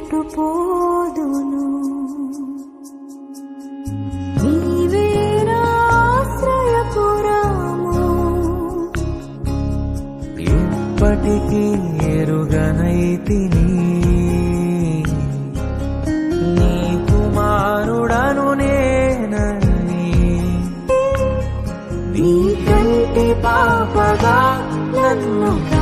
ఎటు పోదును? నీవే ఇప్పటికీ ఎరుగనైతిని. నీ కుమారుడను నేనని. నీ కంటి పాపగా నన్ను